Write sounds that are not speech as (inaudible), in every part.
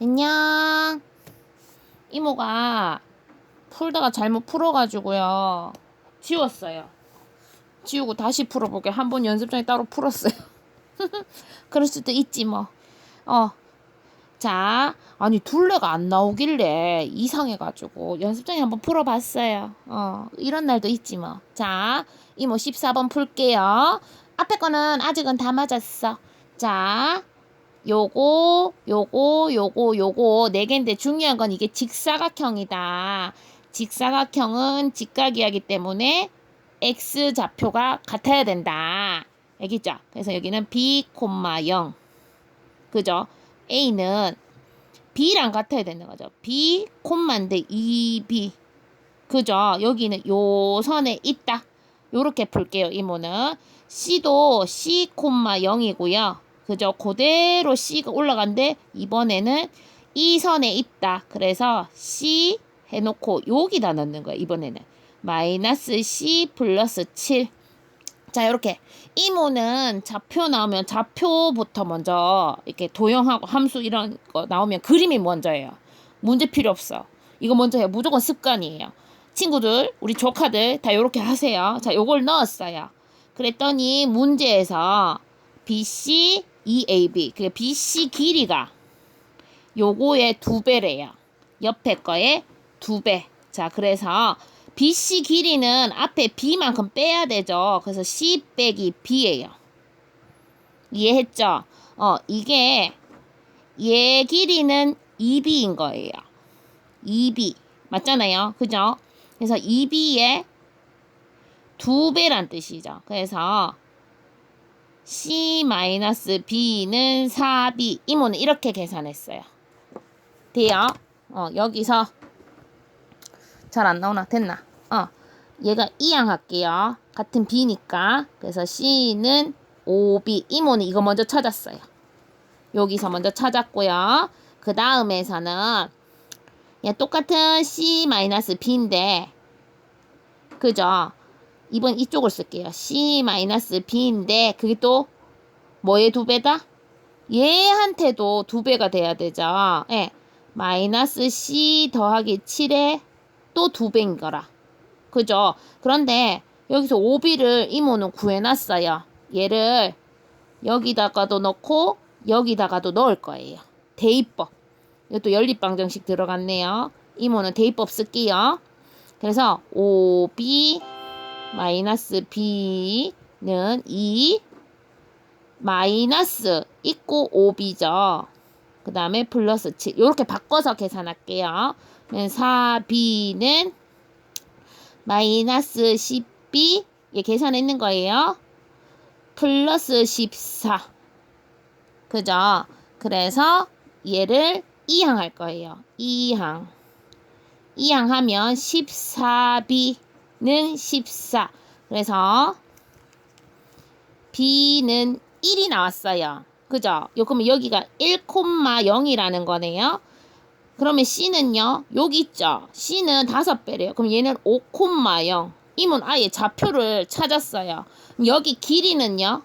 안녕. 이모가 풀다가 잘못 풀어가지고요. 지웠어요. 지우고 다시 풀어보게. 한 번 연습장에 따로 풀었어요. (laughs) 그럴 수도 있지 뭐. 어. 자, 아니 둘레가 안 나오길래 이상해가지고 연습장에 한번 풀어봤어요. 어, 이런 날도 있지 뭐. 자, 이모 14번 풀게요. 앞에 거는 아직은 다 맞았어. 자, 요거, 요거, 요거, 요거 네 개인데 중요한 건 이게 직사각형이다. 직사각형은 직각이하기 때문에 x 좌표가 같아야 된다. 알겠죠? 그래서 여기는 b, 0. 그죠? a는 b랑 같아야 되는 거죠. b, 콤마인데 2b. 그죠? 여기는 요 선에 있다. 요렇게 풀게요. 이모는 c도 c, 0이고요. 그죠? 그대로 C가 올라간데 이번에는 이 선에 있다. 그래서 C 해놓고 여기다 넣는 거예요. 이번에는 마이너스 C 플러스 7. 자 이렇게 이모는 좌표 나오면 좌표부터 먼저 이렇게 도형하고 함수 이런 거 나오면 그림이 먼저예요. 문제 필요 없어. 이거 먼저 해요. 무조건 습관이에요. 친구들, 우리 조카들 다 이렇게 하세요. 자, 요걸 넣었어요. 그랬더니 문제에서 BC, EAB. 그 BC 길이가 요거의 두 배래요. 옆에 거의 두 배. 자, 그래서 BC 길이는 앞에 B만큼 빼야 되죠. 그래서 C 빼기 B예요. 이해했죠? 어, 이게 얘 길이는 2B인 거예요. 2B. 맞잖아요. 그죠? 그래서 2B의 두 배란 뜻이죠. 그래서 C-B는 4B. 이모는 이렇게 계산했어요. 돼요? 어, 여기서 잘 안 나오나? 됐나? 어, 얘가 이항 할게요. 같은 B니까. 그래서 C는 5B. 이모는 이거 먼저 찾았어요. 여기서 먼저 찾았고요. 그 다음에서는 야, 똑같은 C-B인데 그죠? 이번 이쪽을 쓸게요. C-B인데 그게 또 뭐의 두 배다? 얘한테도 두 배가 돼야 되죠. 예. 마이너스 C 더하기 7에 또 두 배인 거라. 그죠? 그런데 여기서 5B를 이모는 구해놨어요. 얘를 여기다가도 넣고 여기다가도 넣을 거예요. 대입법. 이것도 연립방정식 들어갔네요. 이모는 대입법 쓸게요. 그래서 5B 마이너스 b는 2 마이너스 있고 5b죠. 그 다음에 플러스 7 이렇게 바꿔서 계산할게요. 4b는 마이너스 10b 예, 계산했는 거예요. 플러스 14 그죠? 그래서 얘를 2항 거예요. 2항 2항 하면 14b 는 14. 그래서 B는 1이 나왔어요. 그죠? 요 그러면 여기가 1,0이라는 거네요. 그러면 C는요. 여기 있죠. C는 5배래요. 그럼 얘는 5,0. 이문 아예 좌표를 찾았어요. 여기 길이는요.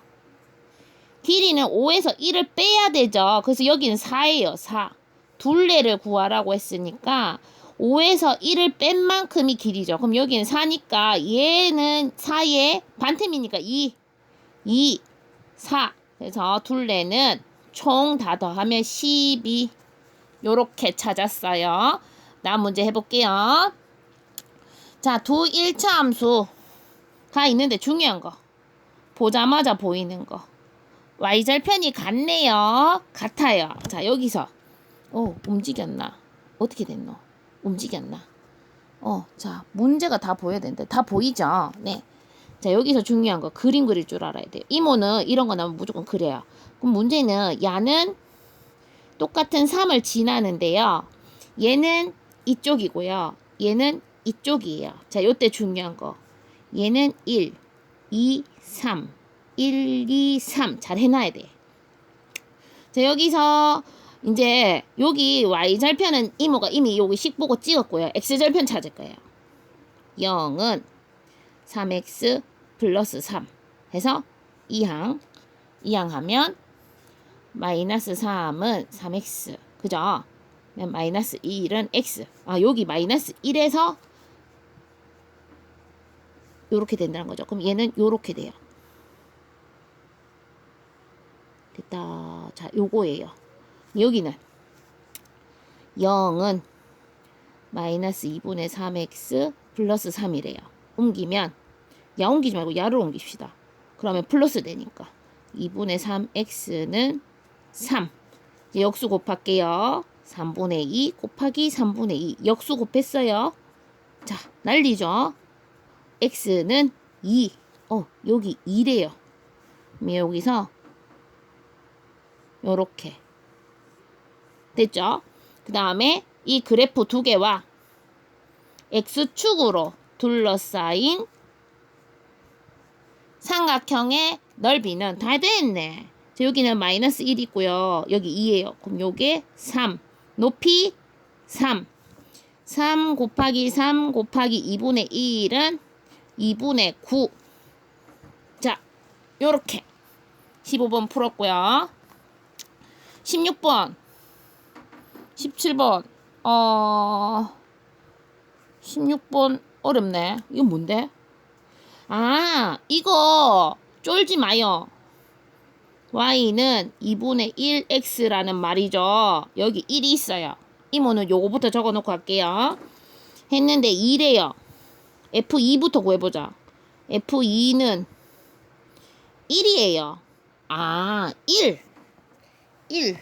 길이는 5에서 1을 빼야 되죠. 그래서 여기는 4예요. 4. 둘레를 구하라고 했으니까 5에서 1을 뺀 만큼이 길이죠. 그럼 여기는 4니까 얘는 4의 반틈이니까 2, 2, 4. 그래서 둘레는 총 다 더하면 12. 요렇게 찾았어요. 다음 문제 해볼게요. 자, 두 1차 함수가 있는데 중요한 거. 보자마자 보이는 거. y절편이 같네요. 같아요. 자, 여기서. 오, 움직였나? 어떻게 됐노? 움직였나? 어, 자, 문제가 다 보여야 되는데. 다 보이죠? 네. 자, 여기서 중요한 거. 그림 그릴 줄 알아야 돼요. 이모는 이런 거 나오면 무조건 그래요. 그럼 문제는, 야는 똑같은 3을 지나는데요. 얘는 이쪽이고요. 얘는 이쪽이에요. 자, 요때 중요한 거. 얘는 1, 2, 3. 1, 2, 3. 잘 해놔야 돼. 자, 여기서 이제 여기 y절편은 이모가 이미 여기 식 보고 찍었고요. x절편 찾을 거예요. 0은 3x 플러스 3 해서 2항 2항 하면 마이너스 3은 3x 그죠? 마이너스 1은 x. 아, 여기 마이너스 1에서 요렇게 된다는 거죠. 그럼 얘는 요렇게 돼요. 됐다. 자, 요거예요. 여기는 0은 마이너스 2분의 3x 플러스 3이래요. 옮기면 야 옮기지 말고 야를 옮깁시다. 그러면 플러스 되니까 2분의 3x는 3. 이제 역수 곱할게요. 3분의 2 곱하기 3분의 2 역수 곱했어요. 자, 난리죠. x는 2. 어, 여기 2래요. 그럼 여기서 요렇게 됐죠? 그 다음에 이 그래프 두 개와 x축으로 둘러싸인 삼각형의 넓이는 다. 자, 여기는 마이너스 1 있고요. 여기 2예요. 그럼 요게 3. 높이 3. 3 곱하기 3 곱하기 2분의 1은 2분의 9. 자, 요렇게 15번 풀었고요. 16번 17번 어 16번 어렵네. 이거 뭔데? 아, 이거 쫄지 마요. y는 2분의 1x라는 말이죠. 여기 1이 있어요. 이모는 요거부터 적어놓고 할게요. 했는데 2래요. f2부터 구해보자. f2는 1이에요. 아, 1. 1.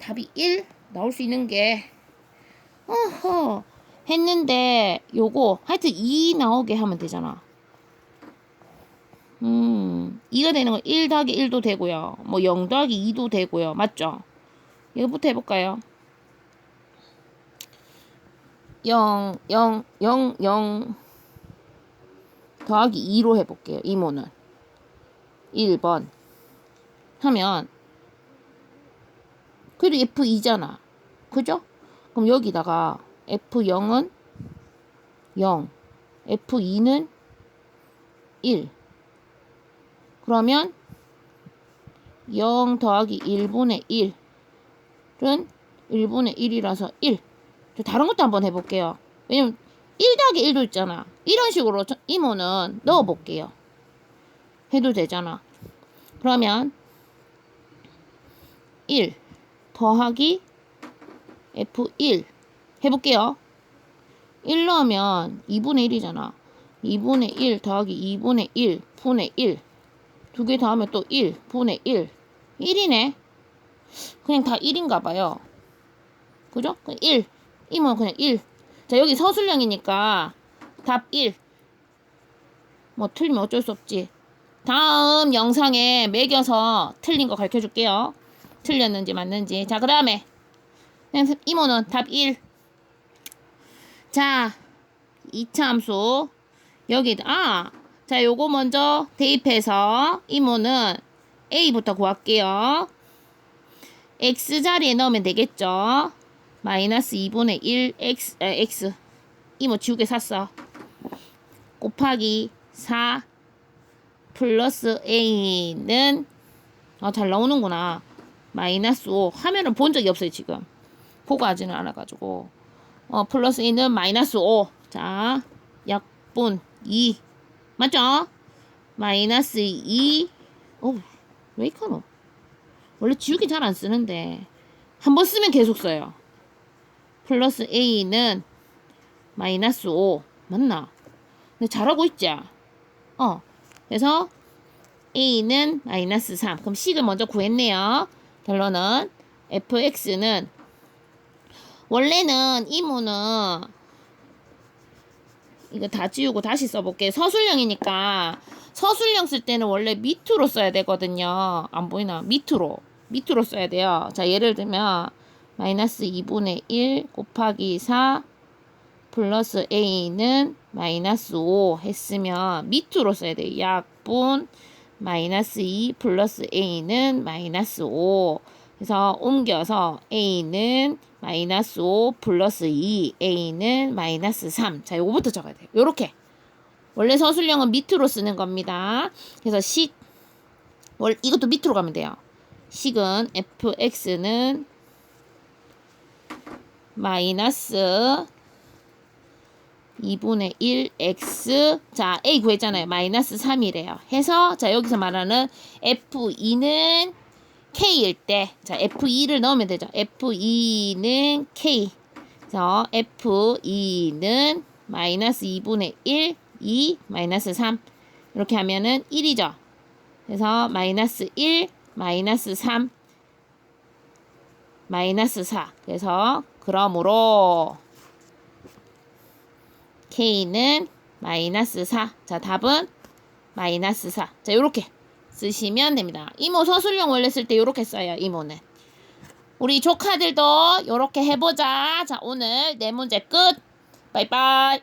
답이 1 나올 수 있는 게 어허 했는데 요거 하여튼 2 나오게 하면 되잖아. 음, 2가 되는 건 1 더하기 1도 되고요. 뭐 0 더하기 2도 되고요. 맞죠? 이거부터 해볼까요? 0, 0, 0, 0 더하기 2로 해볼게요. 이모는 1번 하면 그리고 F2잖아. 그죠? 그럼 여기다가 F0은 0, F2는 1. 그러면 0 더하기 1분의 1은 1분의 1이라서 1. 저 다른 것도 한번 해볼게요. 왜냐면 1 더하기 1도 있잖아. 이런 식으로 저- 이모는 넣어볼게요. 해도 되잖아. 그러면 1 더하기 F1 해볼게요. 1 넣으면 2분의 1이잖아. 2분의 1 더하기 2분의 1 분의 1 두 개 더하면 또 1 분의 1 1이네. 그냥 다 1인가 봐요. 그죠? 1 이모 그냥 1. 자 여기 서술형이니까 답 1. 뭐 틀리면 어쩔 수 없지. 다음 영상에 매겨서 틀린 거 가르쳐 줄게요. 틀렸는지 맞는지. 자, 그 다음에 이모는 답 1. 자, 2차 함수. 여기, 아, 자, 요거 먼저 대입해서 이모는 A부터 구할게요. X 자리에 넣으면 되겠죠. 마이너스 2분의 1 X, 아, X. 이모 지우개 샀어. 곱하기 4 플러스 A는 아, 잘 나오는구나. 마이너스 5. 화면을 본 적이 없어요, 지금. 보고 하지는 않아가지고. 어, 플러스 A는 마이너스 5. 자, 약분 2. 맞죠? 마이너스 2. 어, 왜 이카노? 원래 지우개 잘안 쓰는데. 한 번 쓰면 계속 써요. 플러스 A는 마이너스 5. 맞나? 근데 잘하고 있지? 어. 그래서 A는 마이너스 3. 그럼 C를 먼저 구했네요. 결론은 fx는 원래는 이모는 이거 다 지우고 다시 써볼게. 서술형이니까 서술형 쓸 때는 원래 밑으로 써야 되거든요. 안 보이나? 밑으로. 밑으로 써야 돼요. 자, 예를 들면 마이너스 2분의 1 곱하기 4 플러스 a는 마이너스 5 했으면 밑으로 써야 돼요. 약분 마이너스 2 플러스 a는 마이너스 5 그래서 옮겨서 a는 마이너스 5 플러스 2 a는 마이너스 3 자, 요거부터 적어야 돼요. 요렇게 원래 서술형은 밑으로 쓰는 겁니다. 그래서 식 월, 이것도 밑으로 가면 돼요. 식은 fx는 마이너스 2분의 1 x 자 a 구했잖아요. 마이너스 3이래요. 해서 자 여기서 말하는 f2는 k일 때 자 f2를 넣으면 되죠. f2는 k 그래서 f2는 마이너스 2분의 1 2 마이너스 3 이렇게 하면은 1이죠. 그래서 마이너스 1 마이너스 3 마이너스 4 그래서 그러므로 k는 마이너스 4. 자, 답은 마이너스 4. 자, 요렇게 쓰시면 됩니다. 이모 서술형 원래 쓸때 요렇게 써요, 이모는. 우리 조카들도 요렇게 해보자. 자, 오늘 네 문제 끝. 바이바이.